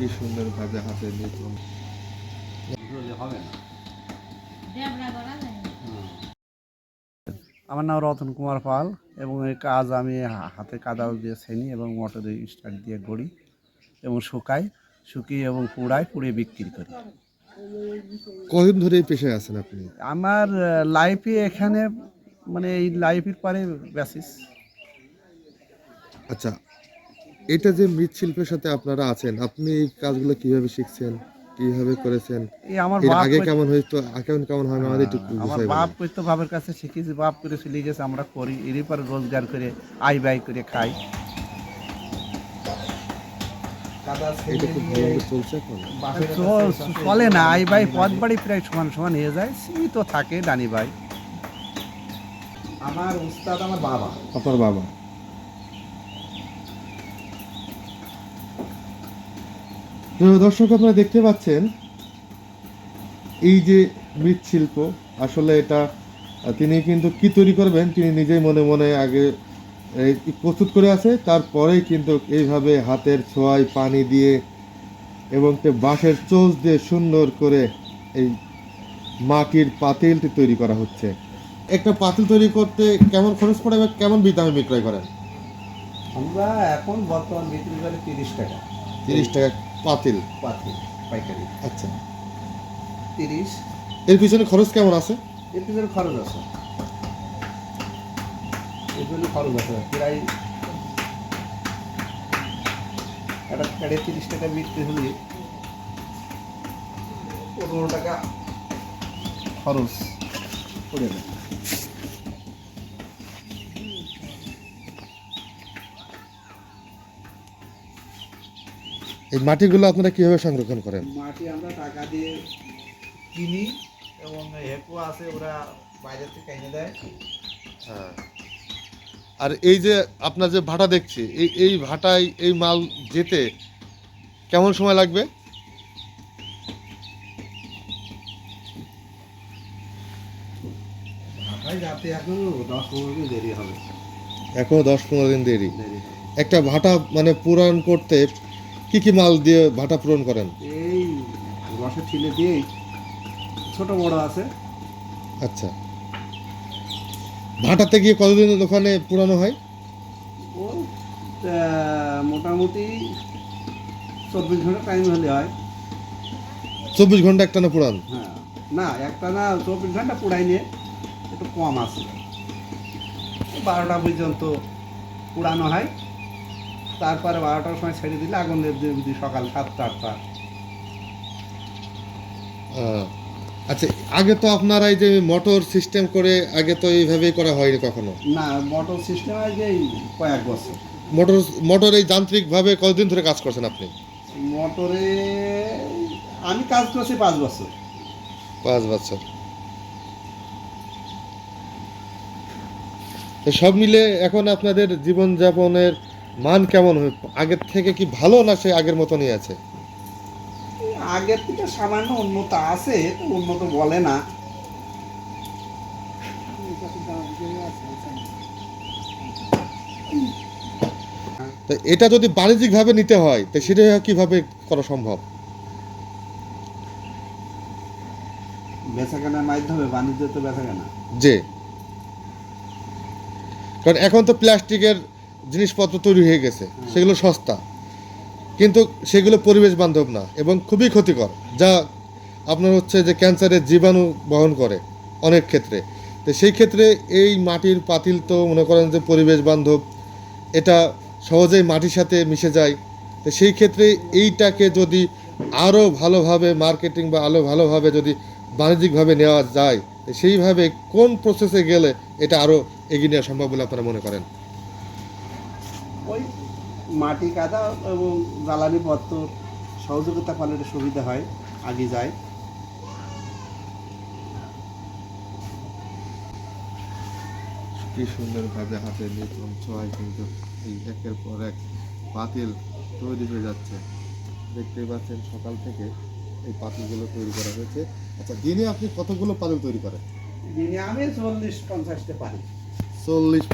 কি সুন্দর ভাবে হাতে নিয়ে আমার নাম রতন কুমার পাল এবং এই কাজ আমি হাতে কাদাল দিয়ে ছেনি এবং মোটরে স্টার্ট দিয়ে গড়ি এবং শুকাই শুকিয়ে এবং পুড়াই পুড়িয়ে বিক্রি করি। কদিন ধরে এই পেশায় আছেন আপনি? আমার লাইফে এখানে মানে এই লাইফের পরে বেসিস আচ্ছা এটা যে মৃৎশিল্পের সাথে আপনারা আছেন আপনি এই কাজগুলো কীভাবে শিখছেন কীভাবে করেছেন? এর আগে কেমন হইতো এখন কেমন হয় না আমাদের একটু আমার বিষয় বাপ করতো বাপের কাছে শিখেছি বাপ করে চলে গেছে আমরা করি এরই পরে রোজগার করে আই বাই করে খাই। চল- না আই বাই পথ বাড়ি প্রায় সমান সমান হয়ে যায় সীমিত থাকে ডানি ভাই। আমার উস্তাদ আমার বাবা। আপনার বাবা? দর্শক আপনারা দেখতে পাচ্ছেন এই যে মৃৎশিল্প আসলে এটা তিনি কিন্তু কি তৈরি করবেন তিনি নিজেই মনে মনে আগে এই প্রস্তুত করে আছে তারপরেই কিন্তু এইভাবে হাতের ছোঁয়ায় পানি দিয়ে এবং বাঁশের চোচ দিয়ে সুন্দর করে এই মাটির পাতিলটি তৈরি করা হচ্ছে। একটা পাতিল তৈরি করতে কেমন খরচ পড়ে এবং কেমন দামে বিক্রয় করেন? আমরা এখন বর্তমান বিক্রি করে তিরিশ টাকা। তিরিশ টাকা পাতিল। পাতি পাইকারি। আচ্ছা। তিরিশ। এর পিছনে খরচ কেমন আছে? এর পিছনে খরচ আছে। এর পিছনে খরচ আছে প্রায় একটা প্যাডে তিরিশ টাকা বিক্রি হলে পনেরো টাকা খরচ পড়ে যায় এই মাটিগুলো আপনারা কীভাবে সংরক্ষণ করেন? মাটি আমরা টাকা দিয়ে কিনি এবং হেকু আছে ওরা বাইরে থেকে এনে দেয়। হ্যাঁ। আর এই যে আপনার যে ভাটা দেখছি এই এই ভাটায় এই মাল যেতে কেমন সময় লাগবে? ঢাকায় দশ পনেরো দিন দেরি এখনও দশ পনেরো দিন দেরি। দেরি একটা ভাটা মানে পূরণ করতে কি কি মাল দিয়ে ভাটা পূরণ করেন? এই রসের ছিলে দিয়েই ছোট বড় আছে। আচ্ছা। ভাটাতে গিয়ে কতদিন ওখানে পুরানো হয়? ও মোটামুটি চব্বিশ ঘণ্টা টাইম হলে হয়। চব্বিশ ঘণ্টা একটা না পুরান? হ্যাঁ। না একটা না চব্বিশ ঘণ্টা পুরাই নিয়ে একটু কম আছে। বারোটা পর্যন্ত পুরানো হয়। তারপরে বারোটার সময় ছেড়ে দিলে আগুন দিয়ে দিই সকাল সাতটা আটটা। আচ্ছা আগে তো আপনারা এই যে মোটর সিস্টেম করে আগে তো এইভাবেই করা হয়নি কখনো? না মোটর সিস্টেম এই কয়েক বছর। মোটর মোটর এই যান্ত্রিকভাবে কতদিন ধরে কাজ করছেন আপনি? মোটরে আমি কাজ করছি পাঁচ বছর। পাঁচ বছর। তো সব মিলে এখন আপনাদের জীবনযাপনের মান কেমন হয়? আগের থেকে কি ভালো না সে আগের মতনই আছে? আগের থেকে সামান্য উন্নত আছে উন্নত বলে না। তো এটা যদি বাণিজ্যিকভাবে নিতে হয় তো সেটা কীভাবে করা সম্ভব? বেচা কেনার মাধ্যমে বাণিজ্য তো বেচা কেনা যে কারণ এখন তো প্লাস্টিকের জিনিসপত্র তৈরি হয়ে গেছে, সেগুলো সস্তা। কিন্তু সেগুলো পরিবেশ বান্ধব না এবং খুবই ক্ষতিকর, যা আপনার হচ্ছে যে ক্যান্সারের জীবাণু বহন করে অনেক ক্ষেত্রে। তো সেই ক্ষেত্রে এই মাটির পাতিল তো মনে করেন যে পরিবেশ বান্ধব, এটা সহজেই মাটির সাথে মিশে যায়। তো সেই ক্ষেত্রে এইটাকে যদি আরও ভালোভাবে মার্কেটিং বা আরও ভালোভাবে যদি বাণিজ্যিকভাবে নেওয়া যায় সেইভাবে কোন প্রসেসে গেলে এটা আরও এগিয়ে নেওয়া সম্ভব বলে আপনারা মনে করেন? মাটি কাদা এবং জ্বালানি পত্র সহযোগিতা পালে এটা সুবিধা হয় আগে যায়। কি সুন্দর ভাবে হাতে নিতম ছোঁয়ায় কিন্তু এই একের পর এক পাতিল তৈরি হয়ে যাচ্ছে। দেখতেই পাচ্ছেন সকাল থেকে এই পাতিলগুলো তৈরি করা হয়েছে। আচ্ছা দিনে আপনি কতগুলো পাতিল তৈরি করেন? দিনে আমি চল্লিশ পঞ্চাশটা পারি চল্লিশ